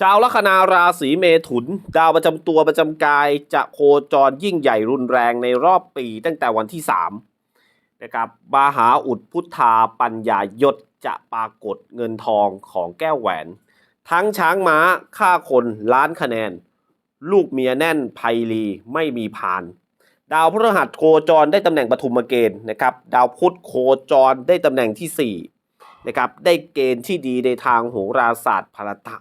ชาวลัคนาราศีเมถุน ดาวประจำตัวประจำกายจะโคจรยิ่งใหญ่รุนแรงในรอบปีตั้งแต่วันที่3นะครับบาหาอุดพุทธาปัญญายศจะปรากฏเงินทองของแก้วแหวน ทั้งช้างม้าฆ่าคนล้านคะแนน ลูกเมียแน่นไพลีไม่มีพาน ดาวพฤหัสโคจรได้ตำแหน่งปฐุมเกณฑ์นะครับดาวพุธโคจรได้ตำแหน่งที่4นะครับได้เกณฑ์ที่ดีในทางโหราศาสตร์พลตะ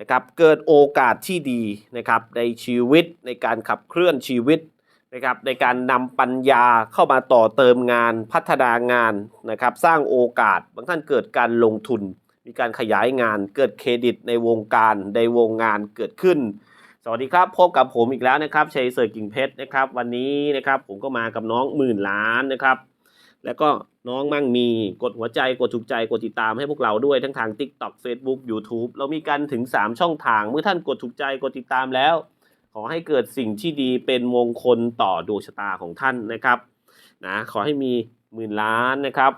นะครับเกิดโอกาสที่ดีนะครับในชีวิตในการขับเคลื่อนชีวิตนะครับในการนำปัญญาเข้ามาต่อเติมงานพัฒนางานนะครับสร้างโอกาสบางท่านเกิดการลงทุน มีการขยายงานเกิดเครดิตในวงการในวงงานเกิดขึ้น สวัสดีครับพบกับผมอีกแล้วนะครับชัยเสร์กิ่งเพชรนะครับวันนี้นะครับผมก็มากับน้องหมื่นล้านนะครับ แล้วก็ น้องมั่งมีกดหัวใจกดถูกใจกดติดตามให้พวกเราด้วยทั้งทาง TikTok Facebook YouTube เรามีกันถึง 3 ช่องทาง เมื่อท่านกดถูกใจกดติดตามแล้ว ขอให้เกิดสิ่งที่ดีเป็นมงคลต่อดวงชะตาของท่านนะครับนะขอให้มีหมื่นล้านนะครับ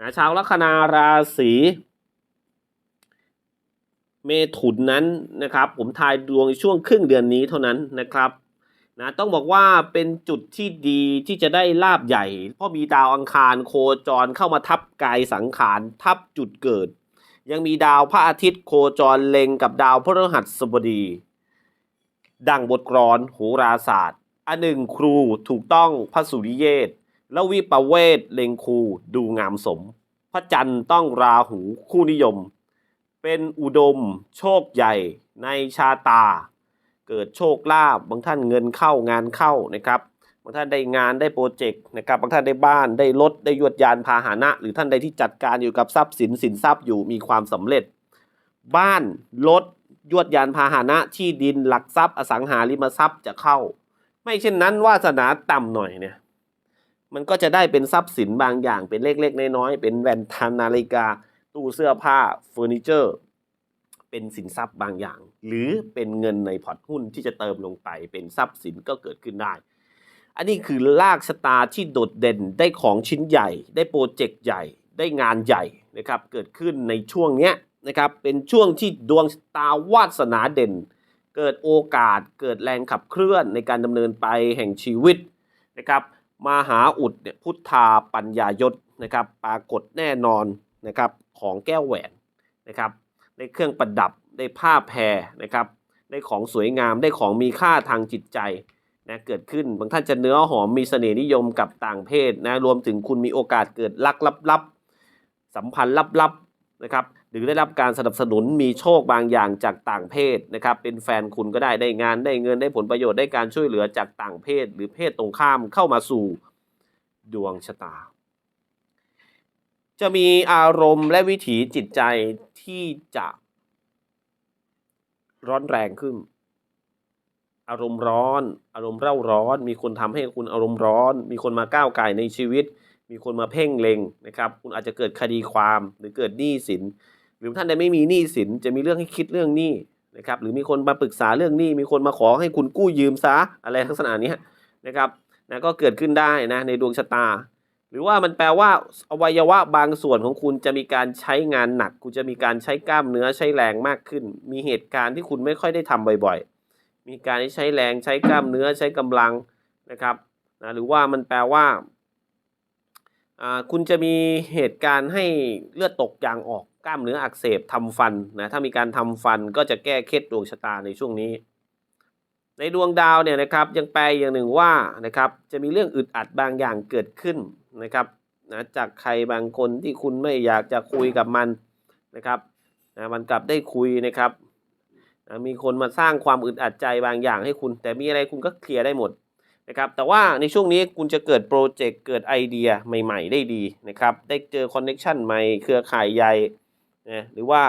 นะชาวลัคนาราศีเมถุนนั้นนะครับ ผมทายดวงช่วงครึ่งเดือนนี้เท่านั้นนะครับ นะต้องบอกว่าเป็นจุดที่ดีที่จะได้ลาบใหญ่ เพราะมีดาวอังคารโคจรเข้ามาทับกายสังขารทับจุดเกิด ยังมีดาวพระอาทิตย์โคจรเล็งกับดาวพฤหัสบดี ดังบทกรอนโหราศาสตร์ อันหนึ่งครูถูกต้องพระสุริเยศแล้ววิปเวทเล็งครูดูงามสม พระจันทร์ต้องราหูคู่นิยม เป็นอุดม โชคใหญ่ในชาตา เกิดโชคลาภบางท่านเงินเข้างานเข้านะครับบางท่านได้งานได้โปรเจกต์นะครับบางท่านได้บ้านได้รถได้ยวดยานพาหนะ หรือท่านใดที่จัดการอยู่กับทรัพย์สินสินทรัพย์อยู่มีความสำเร็จ บ้านรถยวดยานพาหนะที่ดินหลักทรัพย์อสังหาริมทรัพย์จะเข้า ไม่เช่นนั้นวาสนาต่ำหน่อยเนี่ยมันก็จะได้เป็นทรัพย์สินบางอย่างเป็นเล็กๆน้อยๆเป็นแว่นทานนาฬิกา ตู้เสื้อผ้าเฟอร์นิเจอร์ เป็นสินทรัพย์บางอย่าง หรือเป็นเงินในพอร์ตหุ้นที่จะเติมลงไป เป็นทรัพย์สินก็เกิดขึ้นได้ อันนี้คือลากชะตาร์ที่โดดเด่นได้ของชิ้นใหญ่ ได้โปรเจกต์ใหญ่ ได้งานใหญ่นะครับเกิดขึ้นในช่วงเนี้ยนะครับเป็นช่วงที่ดวงชะตาวาสนาเด่น เกิดโอกาสเกิดแรงขับเคลื่อนในการดำเนินไปแห่งชีวิตนะครับมาหาอุดเนี่ยพุทธาปัญญายศนะครับปรากฏแน่นอนนะครับของแก้วแหวนนะครับ ได้เครื่องประดับได้ผ้าแพรนะครับ ได้ของสวยงามได้ของมีค่าทางจิตใจนะเกิดขึ้นบางท่านจะเนื้อหอมมีเสน่ห์นิยมกับต่างเพศนะรวมถึงคุณมีโอกาสเกิดรักลับๆสัมพันธ์ลับๆนะครับหรือได้รับการสนับสนุนมีโชคบางอย่างจากต่างเพศนะครับ เป็นแฟนคุณก็ได้ได้งานได้เงินได้ผลประโยชน์ได้การช่วยเหลือจากต่างเพศ หรือเพศตรงข้ามเข้ามาสู่ดวงชะตา จะมีอารมณ์และวิถีจิตใจที่จะร้อนแรงขึ้น อารมณ์ร้อน อารมณ์เร่าร้อน มีคนทำให้คุณอารมณ์ร้อน มีคนมาก้าวไก่ในชีวิต มีคนมาเพ่งเล็งนะครับ คุณอาจจะเกิดคดีความหรือเกิดหนี้สิน หรือท่านใดไม่มีหนี้สินจะมีเรื่องให้คิดเรื่องหนี้นะครับ หรือมีคนมาปรึกษาเรื่องหนี้ มีคนมาขอให้คุณกู้ยืมซะอะไรลักษณะนี้นะครับนะก็เกิดขึ้นได้นะในดวงชะตา หรือว่ามันแปลว่าอวัยวะบางส่วนของคุณจะมีการใช้งานหนัก คุณจะมีการใช้กล้ามเนื้อใช้แรงมากขึ้น มีเหตุการณ์ที่คุณไม่ค่อยได้ทำบ่อยๆ มีการใช้แรงใช้กล้ามเนื้อใช้กำลังนะครับนะหรือว่ามันแปลว่าคุณจะมีเหตุการณ์ให้เลือดตกยางออกกล้ามเนื้ออักเสบทำฟันนะถ้ามีการทำฟันก็จะแก้เคล็ดดวงชะตาในช่วงนี้ ในดวงดาวเนี่ยนะครับยังแปลอย่างหนึ่งว่านะครับจะมีเรื่องอึดอัดบางอย่างเกิดขึ้น นะครับนะจากใครบางคนที่คุณไม่อยากจะคุยกับมันนะครับนะมันกลับได้คุยนะครับนะมีคนมาสร้างความอึดอัดใจบางอย่างให้คุณ แต่มีอะไรคุณก็เคลียร์ได้หมดนะครับแต่ว่าในช่วงนี้คุณจะเกิดโปรเจกต์เกิดไอเดียใหม่ ๆ ได้ดีนะครับได้เจอคอนเน็ชันใหม่เครือข่ายใหญ่นะหรือว่า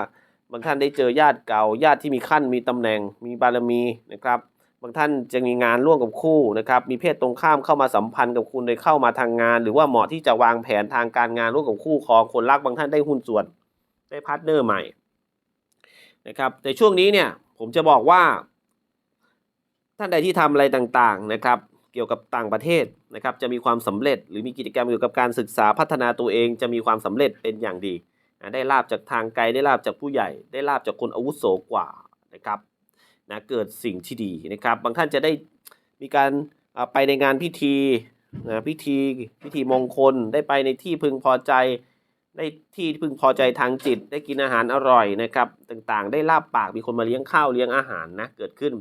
บางท่านได้เจอญาติเก่าญาติที่มีขั้นมีตำแหน่งมีบารมีนะครับ บางท่านจะมีงานร่วมกับคู่นะครับ มีเพศตรงข้ามเข้ามาสัมพันธ์กับคุณโดยเข้ามาทางงาน หรือว่าเหมาะที่จะวางแผนทางการงานร่วมกับคู่ครองคนรักบางท่านได้หุ้นส่วนได้พาร์ทเนอร์ใหม่นะครับแต่ช่วงนี้เนี่ยผมจะบอกว่า ท่านใดที่ทำอะไรต่างๆนะครับ เกี่ยวกับต่างประเทศนะครับ จะมีความสำเร็จ หรือมีกิจกรรมเกี่ยวกับการศึกษาพัฒนาตัวเอง จะมีความสำเร็จเป็นอย่างดี ได้ลาบจากทางไกลได้ลาบจากผู้ใหญ่ ได้ลาบจากคนอาวุโสกว่านะครับ นะเกิดสิ่งที่ดีนะครับ บางท่านจะได้มีการไปในงานพิธีนะพิธีพิธีมงคลได้ไปในที่พึงพอใจได้ที่พึงพอใจทางจิต ได้กินอาหารอร่อยนะครับ ต่างๆ ได้ลาบปากมีคนมาเลี้ยงข้าวเลี้ยงอาหารนะเกิดขึ้น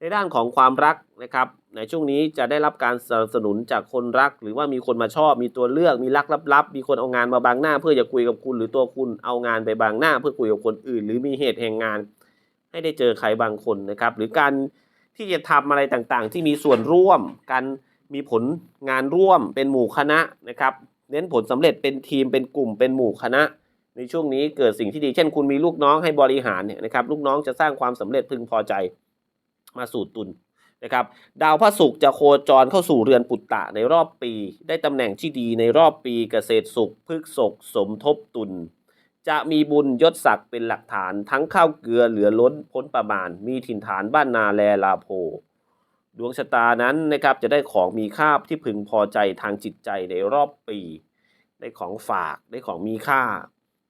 ในด้านของความรักนะครับ ในช่วงนี้จะได้รับการสนับสนุนจากคนรัก หรือว่ามีคนมาชอบมีตัวเลือกมีรักลับๆมีคนเอางานมาบังหน้า เพื่อจะคุยกับคุณหรือตัวคุณเอางานไปบังหน้า เพื่อคุยกับคนอื่น หรือมีเหตุแห่งงาน ให้ได้เจอใครบางคนนะครับ หรือการที่จะทำอะไรต่างๆ ที่มีส่วนร่วม การมีผลงานร่วมเป็นหมู่คณะนะครับ เน้นผลสำเร็จเป็นทีมเป็นกลุ่มเป็นหมู่คณะ ในช่วงนี้เกิดสิ่งที่ดีเช่น คุณมีลูกน้องให้บริหารเนี่ยนะครับ ลูกน้องจะสร้างความสำเร็จพึงพอใจมาสู่ตุลนะครับ ดาวพระศุกร์จะโคจรเข้าสู่เรือนปุตตะในรอบปี ได้ตำแหน่งที่ดีในรอบปีเกษตรสุขพฤกษกสมทบตุล จะมีบุญยศศักดิ์เป็นหลักฐานทั้งข้าวเกลือเหลือล้นพ้นประมาณ มีถิ่นฐานบ้านนาแลลาโพ ดวงชะตานั้นนะครับจะได้ของมีค่าที่พึงพอใจทางจิตใจในรอบปี ได้ของฝากได้ของมีค่า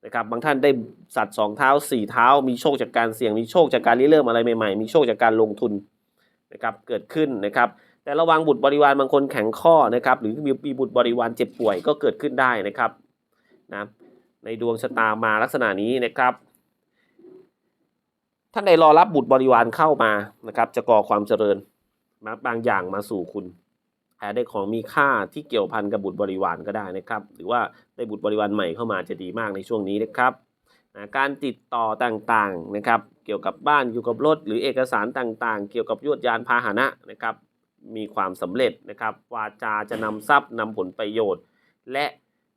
นะครับบางท่านได้สัตว์สองเท้าสี่เท้า มีโชคจากการเสี่ยงมีโชคจากการริเริ่มอะไรใหม่ๆ มีโชคจากการลงทุนนะครับเกิดขึ้นนะครับ แต่ระวังบุตรบริวารบางคนแข็งข้อนะครับหรือมีมีบุตรบริวารเจ็บป่วยก็เกิดขึ้นได้นะครับนะ ในดวงชะตามาลักษณะนี้นะครับท่านใดรอรับบุตรบริวารเข้ามานะครับ จะก่อความเจริญมาบางอย่างมาสู่คุณอาจได้ของมีค่าที่เกี่ยวพันกับบุตรบริวารก็ได้นะครับ หรือว่าได้บุตรบริวารใหม่เข้ามาจะดีมากในช่วงนี้นะครับการติดต่อต่างๆนะครับ เกี่ยวกับบ้านเกี่ยวกับรถ หรือเอกสารต่างๆ เกี่ยวกับยวดยานพาหนะนะครับ มีความสำเร็จนะครับวาจาจะนำทรัพย์นำผลประโยชน์ และ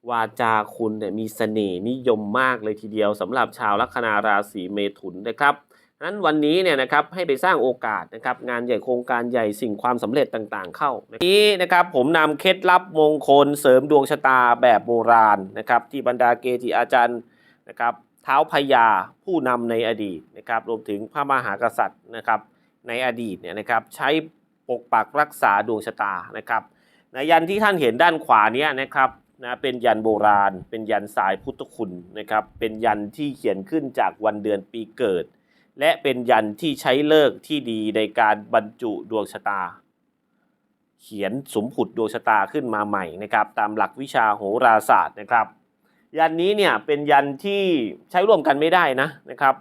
วาจาคุณเนี่ยมีเสน่ห์นิยมมากเลยทีเดียวสำหรับชาวลัคนาราศีเมถุนนะครับนั้นวันนี้เนี่ยนะครับให้ไปสร้างโอกาสนะครับงานใหญ่โครงการใหญ่สิ่งความสำเร็จต่างๆ เข้า นี้นะครับผมนำเคล็ดลับมงคลเสริมดวงชะตาแบบโบราณนะครับที่บรรดาเกจิอาจารย์นะครับเท้าพญาผู้นำในอดีตนะครับรวมถึงพระมหากษัตริย์นะครับในอดีตเนี่ยนะครับใช้ปกปักรักษาดวงชะตานะครับในยันที่ท่านเห็นด้านขวาเนี้นะครับ นะเป็นยันโบราณ เป็นยันสายพุทธคุณนะครับเป็นยันที่เขียนขึ้นจากวันเดือนปีเกิด และเป็นยันที่ใช้เลิกที่ดีในการบรรจุดวงชะตา เขียนสมผุดดวงชะตาขึ้นมาใหม่นะครับตามหลักวิชาโหราศาสตร์นะครับ ยันนี้เนี่ยเป็นยันที่ใช้ร่วมกันไม่ได้นะนะครับ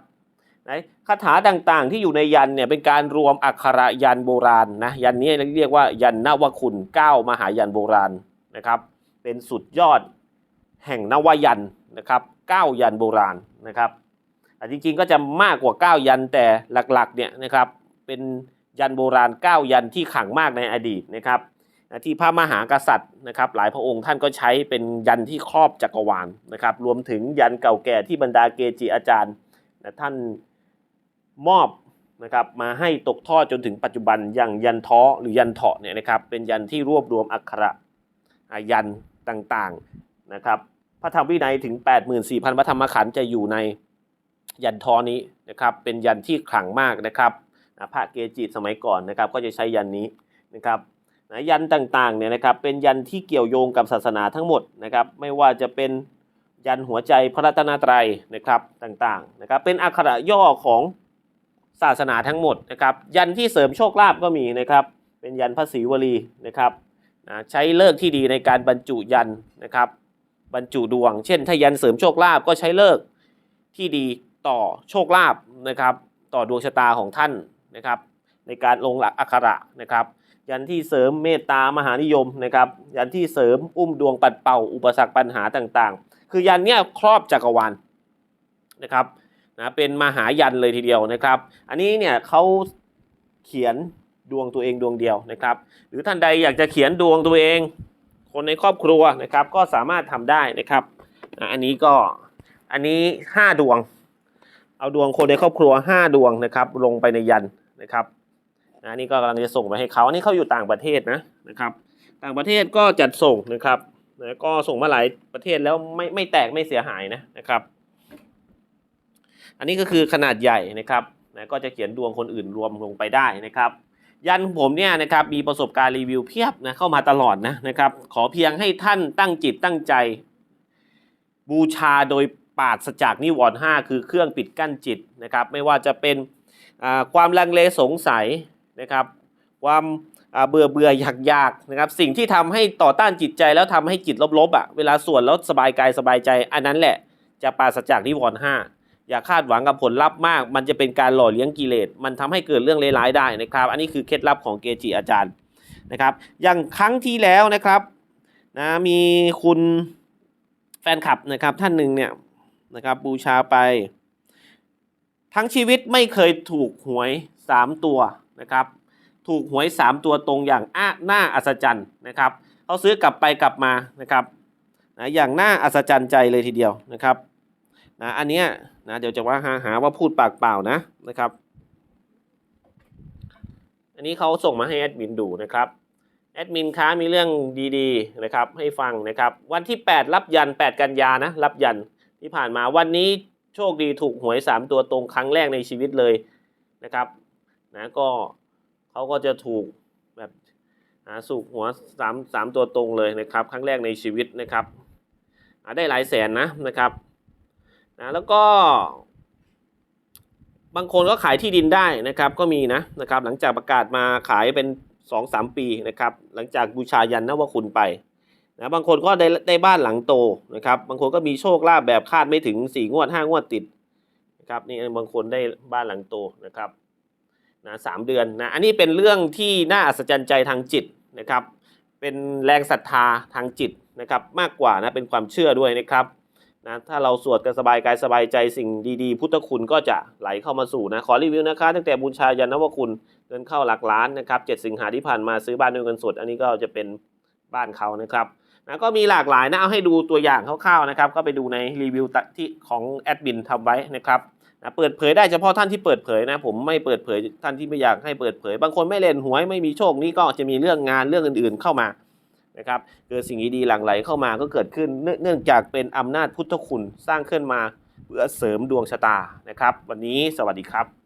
นะคาถาต่างๆ ที่อยู่ในยันเนี่ยเป็นการรวมอักขระยันโบราณนะยันนี้เรียกว่ายันนวคุณเก้ามหายันโบราณนะครับ เป็นสุดยอดแห่งนวยันนะครับเก้ายันโบราณนะครับอะจริงๆก็จะมากกว่า 9 ยันแต่หลักๆเนี่ยนะครับเป็นยันโบราณ 9 ยันที่ขังมากในอดีตนะครับที่พระมหากษัตริย์นะครับ หลายพระองค์ท่านก็ใช้เป็นยันที่ครอบจักรวาลนะครับ รวมถึงยันเก่าแก่ที่บรรดาเกจิอาจารย์นะท่านมอบนะครับมาให้ตกทอดจนถึงปัจจุบันอย่างยันท้อหรือยันเถาะเนี่ยนะครับเป็นยันที่รวบรวมอักขระยัน ต่างๆนะครับ พระธรรมวินัยถึง 84,000 พระธรรมขันธ์จะอยู่ในยันทอนี้นะครับเป็นยันที่ขลังมากนะครับพระเกจิสมัยก่อนนะครับก็จะใช้ยันนี้นะครับนะยันต่างๆเนี่ยนะครับเป็นยันที่เกี่ยวโยงกับศาสนาทั้งหมดนะครับไม่ว่าจะเป็นยันหัวใจพระรัตนตรัยนะครับต่างๆนะครับเป็นอักขระย่อของศาสนาทั้งหมดนะครับยันที่เสริมโชคลาภก็มีนะครับเป็นยันพระศรีวลีนะครับ นะใช้เลิกที่ดีในการบรรจุยันนะครับ บรรจุดวง เช่น ถ้ายันเสริมโชคลาภก็ใช้เลิกที่ดีต่อโชคลาภนะครับ ต่อดวงชะตาของท่านนะครับ ในการลงหลักอักขระนะครับ ยันที่เสริมเมตตามหานิยมนะครับ ยันที่เสริมอุ้มดวงปัดเป่า อุปสรรคปัญหาต่างๆ คือยันเนี้ยครอบจักรวาลนะครับนะเป็นมหายันเลยทีเดียวนะครับ อันนี้เนี่ยเขาเขียน ดวงตัวเองดวงเดียวนะครับ หรือท่านใดอยากจะเขียนดวงตัวเอง คนในครอบครัวนะครับก็สามารถทำได้นะครับอันนี้ก็อันนี้ห้าดวง เอาดวงคนในครอบครัวห้าดวงนะครับ ลงไปในยันนะครับอันนี้ก็กำลังจะส่งไปให้เขาอันนี้เขาอยู่ต่างประเทศนะนะครับ ต่างประเทศก็จัดส่งนะครับนะก็ส่งมาหลายประเทศแล้วไม่ไม่แตกไม่เสียหายนะนะครับ อันนี้ก็คือขนาดใหญ่นะครับนะก็จะเขียนดวงคนอื่นรวมลงไปได้นะครับ ยันผมเนี่ยนะครับมีประสบการณ์รีวิวเพียบนะเข้ามาตลอดนะนะครับ ขอเพียงให้ท่านตั้งจิตตั้งใจ บูชาโดยปราศจากนิวรณ์ห้าคือเครื่องปิดกั้นจิตนะครับ ไม่ว่าจะเป็นความลังเลสงสัยนะครับ ความเบื่อเบื่ออยากอยากนะครับ สิ่งที่ทำให้ต่อต้านจิตใจแล้วทำให้จิตลบๆอะเวลาสวดแล้วสบายกายสบายใจ อันนั้นแหละจะปราศจากนิวรณ์ห้า อย่าคาดหวังกับผลลัพธ์มาก มันจะเป็นการหล่อเลี้ยงกิเลส มันทำให้เกิดเรื่องเลวร้ายได้นะครับ อันนี้คือเคล็ดลับของเกจิอาจารย์นะครับ อย่างครั้งที่แล้วนะครับนะมีคุณแฟนคลับนะครับท่านหนึ่งเนี่ยนะครับบูชาไป ทั้งชีวิตไม่เคยถูกหวย 3 ตัวนะครับ ถูกหวย 3 ตัวตรงอย่างอ้าหน้าอัศจรรย์นะครับเขาซื้อกลับไปกลับมานะครับนะอย่างน่าอัศจรรย์ใจเลยทีเดียวนะครับนะอันเนี้ย นะเดี๋ยวจะว่าหาหาว่าพูดปากเปล่านะนะครับ อันนี้เขาส่งมาให้แอดมินดูนะครับแอดมินค้ามีเรื่องดีๆนะครับให้ฟังนะครับ วันที่ 8 รับยัน 8 กันยานะรับยันที่ผ่านมาวันนี้โชคดีถูกหวย 3 ตัวตรงครั้งแรกในชีวิตเลยนะครับนะก็เขาก็จะถูกแบบหาสูกหัว3 3ตัวตรงเลยนะครับ ครั้งแรกในชีวิตนะครับได้หลายแสนนะนะครับ นะแล้วก็ บางคนก็ขายที่ดินได้นะครับ ก็มีนะนะครับ หลังจากประกาศมาขายเป็น2-3ปีนะครับ หลังจากบูชายันนวคุณไปนะบางคนก็ได้ได้บ้านหลังโตนะครับ บางคนก็มีโชคลาภแบบคาดไม่ถึง4งวด5งวดติดนะครับนี่บางคนได้บ้านหลังโตนะครับนะสามเดือนนะอันนี้เป็นเรื่องที่น่าอัศจรรย์ใจทางจิตนะครับ เป็นแรงศรัทธาทางจิตนะครับ มากกว่านะเป็นความเชื่อด้วยนะครับ นะถ้าเราสวดกันสบายกายสบายใจสิ่งดีๆ พุทธคุณก็จะไหลเข้ามาสู่นะขอรีวิวนะคะ ตั้งแต่บูชายันนวคุณเงินเข้าหลักล้านนะครับเจ็ดสิงหาที่ผ่านมาซื้อบ้านด้วยเงินสด อันนี้ก็จะเป็นบ้านเขานะครับนะก็มีหลากหลายนะเอาให้ดูตัวอย่างคร่าวๆนะครับก็ไปดูในรีวิวที่ของแอดมินทำไว้นะครับนะเปิดเผยได้เฉพาะท่านที่เปิดเผยนะผมไม่เปิดเผยท่านที่ไม่อยากให้เปิดเผย บางคนไม่เล่นหวยไม่มีโชคนี่ก็จะมีเรื่องงานเรื่องอื่น ๆ เข้ามา นะครับเกิดสิ่งดีๆหลั่งไหลเข้ามาก็เกิดขึ้นเนื่องเนื่องจากเป็นอำนาจพุทธคุณสร้างขึ้นมาเพื่อเสริมดวงชะตานะครับ วันนี้สวัสดีครับ